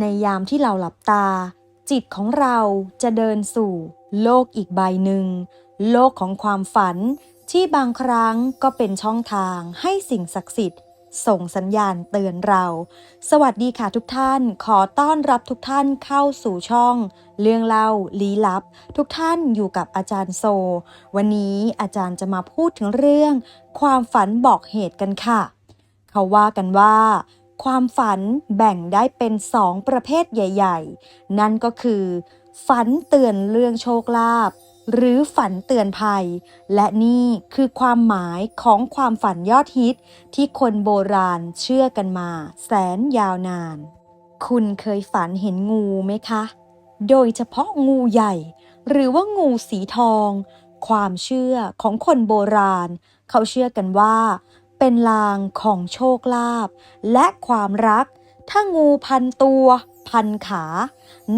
ในยามที่เราหลับตา จิตของเราจะเดินสู่ โลกอีกใบหนึ่ง โลกของความฝันที่บางครั้งก็เป็นช่องทางให้สิ่งศักดิ์สิทธิ์ ส่งสัญญาณเตือนเรา สวัสดีค่ะทุกท่าน ขอต้อนรับทุกท่านเข้าสู่ช่อง เรื่องเล่าลี้ลับ ทุกท่านอยู่กับอาจารย์โซ วันนี้อาจารย์จะมาพูดถึงเรื่อง ความฝันบอกเหตุกันค่ะ เขาว่ากันว่า ความฝันแบ่งได้เป็นสองประเภทใหญ่ ๆ นั่นก็คือ ฝันเตือนเรื่องโชคลาภหรือฝันเตือนภัย และนี่คือความหมายของความฝันยอดฮิต ที่คนโบราณเชื่อกันมา แสนยาวนาน คุณเคยฝันเห็นงูไหมคะ โดยเฉพาะงูใหญ่ หรือว่างูสีทอง ความเชื่อของคนโบราณ เขาเชื่อกันว่า เป็นลางของโชคลาภและความรัก ถ้างูพันตัว พันขา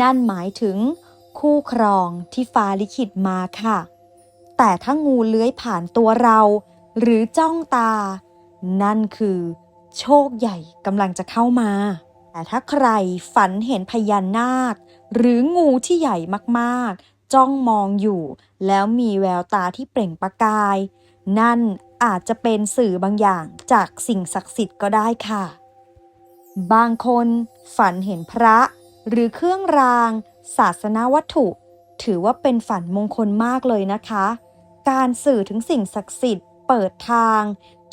นั่นหมายถึง คู่ครองที่ฟ้าลิขิตมาค่ะ แต่ถ้างูเลื้อยผ่านตัวเรา หรือจ้องตา นั่นคือ โชคใหญ่กำลังจะเข้ามา แต่ถ้าใครฝันเห็นพญานาค หรืองูที่ใหญ่มากๆ จ้องมองอยู่ แล้วมีแววตาที่เปล่งประกาย นั่น อาจจะเป็นสื่อบางอย่างจากสิ่งศักดิ์สิทธิ์ก็ได้ค่ะ บางคนฝันเห็นพระ หรือเครื่องราง ศาสนาวัตถุ ถือว่าเป็นฝันมงคลมากเลยนะคะ การสื่อถึงสิ่งศักดิ์สิทธิ์เปิดทาง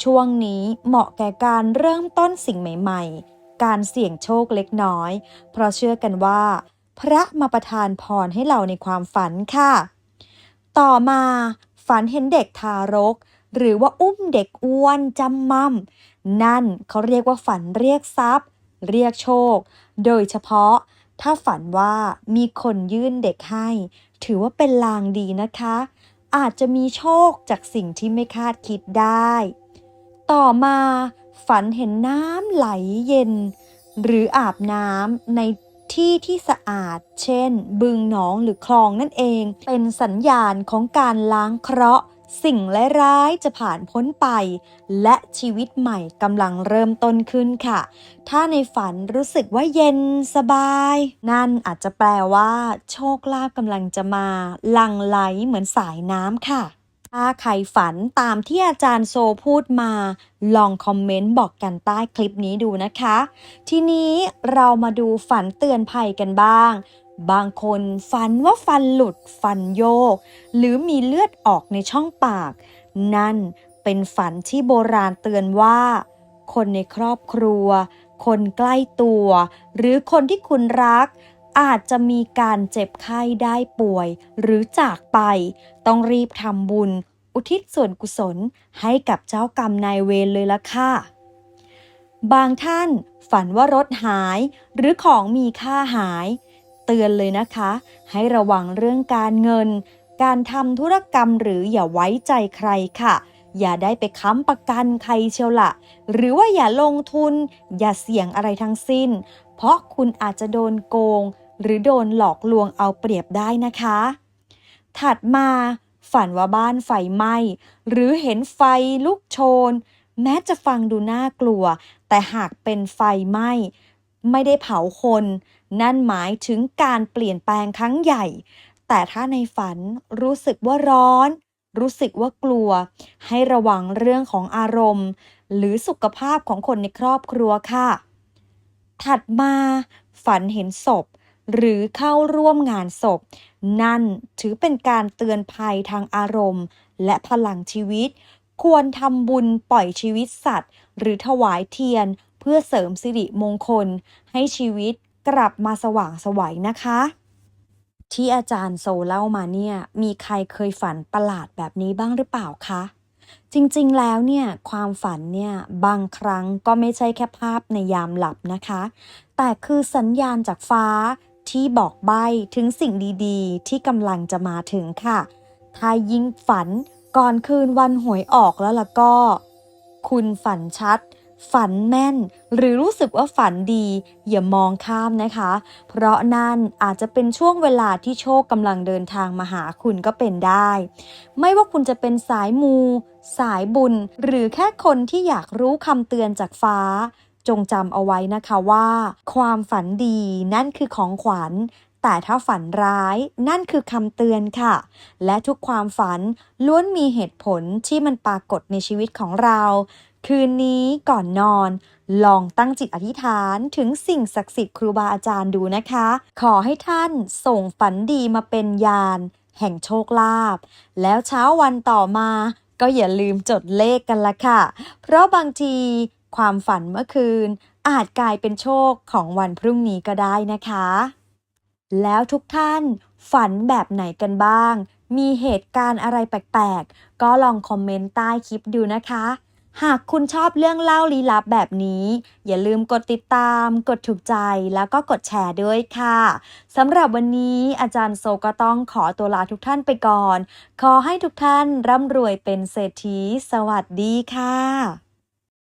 ช่วงนี้เหมาะแก่การเริ่มต้นสิ่งใหม่ ๆ การเสี่ยงโชคเล็กน้อย เพราะเชื่อกันว่า พระมาประทานพรให้เราในความฝันค่ะ ต่อมาฝันเห็นเด็กทารก หรือว่าอุ้มเด็กอ้วนจำมั่มนั่นเขาเรียกว่าฝันเรียกทรัพย์ เรียกโชค โดยเฉพาะถ้าฝันว่ามีคนยื่นเด็กให้ ถือว่าเป็นลางดีนะคะ อาจจะมีโชคจากสิ่งที่ไม่คาดคิดได้ ต่อมาฝันเห็นน้ำไหลเย็น หรืออาบน้ำในที่ที่สะอาด เช่น บึงหนองหรือคลองนั่นเอง เป็นสัญญาณของการล้างเคราะห์ สิ่งร้ายๆจะผ่านพ้นไป และชีวิตใหม่กำลังเริ่มต้นขึ้นค่ะ ถ้าในฝันรู้สึกว่าเย็นสบาย นั่นอาจจะแปลว่า โชคลาภกำลังจะมาหลั่งไหลเหมือนสายน้ำค่ะถ้าใครฝันตามที่อาจารย์โซพูดมา ลองคอมเมนต์บอกกันใต้คลิปนี้ดูนะคะ ทีนี้เรามาดูฝันเตือนภัยกันบ้าง บางคนฝันว่าฟันหลุดฟันโยก หรือมีเลือดออกในช่องปาก นั่นเป็นฝันที่โบราณเตือนว่า คนในครอบครัว คนใกล้ตัว หรือคนที่คุณรัก อาจจะมีการเจ็บไข้ได้ป่วย หรือจากไป ต้องรีบทำบุญ อุทิศส่วนกุศลให้กับเจ้ากรรมนายเวรเลยละค่ะบางท่านฝันว่ารถหายหรือของมีค่าหาย เตือนเลยนะคะ ให้ระวังเรื่องการเงิน การทำธุรกรรมหรืออย่าไว้ใจใครค่ะ อย่าได้ไปค้ำประกันใครเชียวละหรือว่าอย่าลงทุน อย่าเสี่ยงอะไรทั้งสิ้น เพราะคุณอาจจะโดนโกง หรือโดนหลอกลวงเอาเปรียบได้นะคะ ถัดมา ฝันว่าบ้านไฟไหม้หรือเห็นไฟลุกโชน แม้จะฟังดูน่ากลัว แต่หากเป็นไฟไหม้ ไม่ได้เผาคน นั่นหมายถึงการเปลี่ยนแปลงครั้งใหญ่ แต่ถ้าในฝันรู้สึกว่าร้อน รู้สึกว่ากลัว ให้ระวังเรื่องของอารมณ์ หรือสุขภาพของคนในครอบครัวค่ะ ถัดมาฝันเห็นศพ หรือเข้าร่วมงานศพ นั่นถือเป็นการเตือนภัยทางอารมณ์ และพลังชีวิต ควรทำบุญปล่อยชีวิตสัตว์ หรือถวายเทียน เพื่อเสริมสิริมงคล ให้ชีวิตกลับมาสว่างไสวัยนะคะ ที่อาจารย์โซเล่ามาเนี่ยมีใครเคยฝันประหลาดแบบนี้บ้างหรือเปล่าคะจริงๆ แล้วเนี่ยความฝันเนี่ยบางครั้งก็ไม่ใช่แค่ภาพในยามหลับนะคะ แต่คือสัญญาณจากฟ้าที่บอกใบถึงสิ่งดีๆ ที่กำลังจะมาถึงค่ะ ถ้ายิ่งฝันก่อนคืนวันหวยออกแล้วล่ะก็ คุณฝันชัด ฝันแม่น หรือรู้สึกว่าฝันดี อย่ามองข้ามนะคะ เพราะนั่นอาจจะเป็นช่วงเวลาที่โชคกำลังเดินทางมาหาคุณก็เป็นได้ ไม่ว่าคุณจะเป็นสายมู สายบุญ หรือแค่คนที่อยากรู้คำเตือนจากฟ้า จงจำเอาไว้นะคะว่า ความฝันดีนั่นคือของขวัญแต่ถ้าฝันร้ายนั่นคือคำเตือนค่ะ และทุกความฝันล้วนมีเหตุผลที่มันปรากฏในชีวิตของเรา คืนนี้ก่อนนอน ลองตั้งจิตอธิษฐานถึงสิ่งศักดิ์สิทธิ์ครูบาอาจารย์ดูนะคะ ขอให้ท่านส่งฝันดีมาเป็นยานแห่งโชคลาภแล้วเช้าวันต่อมาก็อย่าลืมจดเลขกันละค่ะ เพราะบางทีความฝันเมื่อคืน อาจกลายเป็นโชคของวันพรุ่งนี้ก็ได้นะคะ แล้วทุกท่านฝันแบบไหนกันบ้าง มีเหตุการณ์อะไรแปลกๆ ก็ลองคอมเมนต์ใต้คลิปดูนะคะ หากคุณชอบเรื่องเล่าลี้ลับแบบนี้ อย่าลืมกดติดตาม กดถูกใจแล้วก็กดแชร์ด้วยค่ะสำหรับวันนี้อาจารย์โซก็ต้องขอตัวลาทุกท่านไปก่อน ขอให้ทุกท่านร่ำรวยเป็นเศรษฐี สวัสดีค่ะ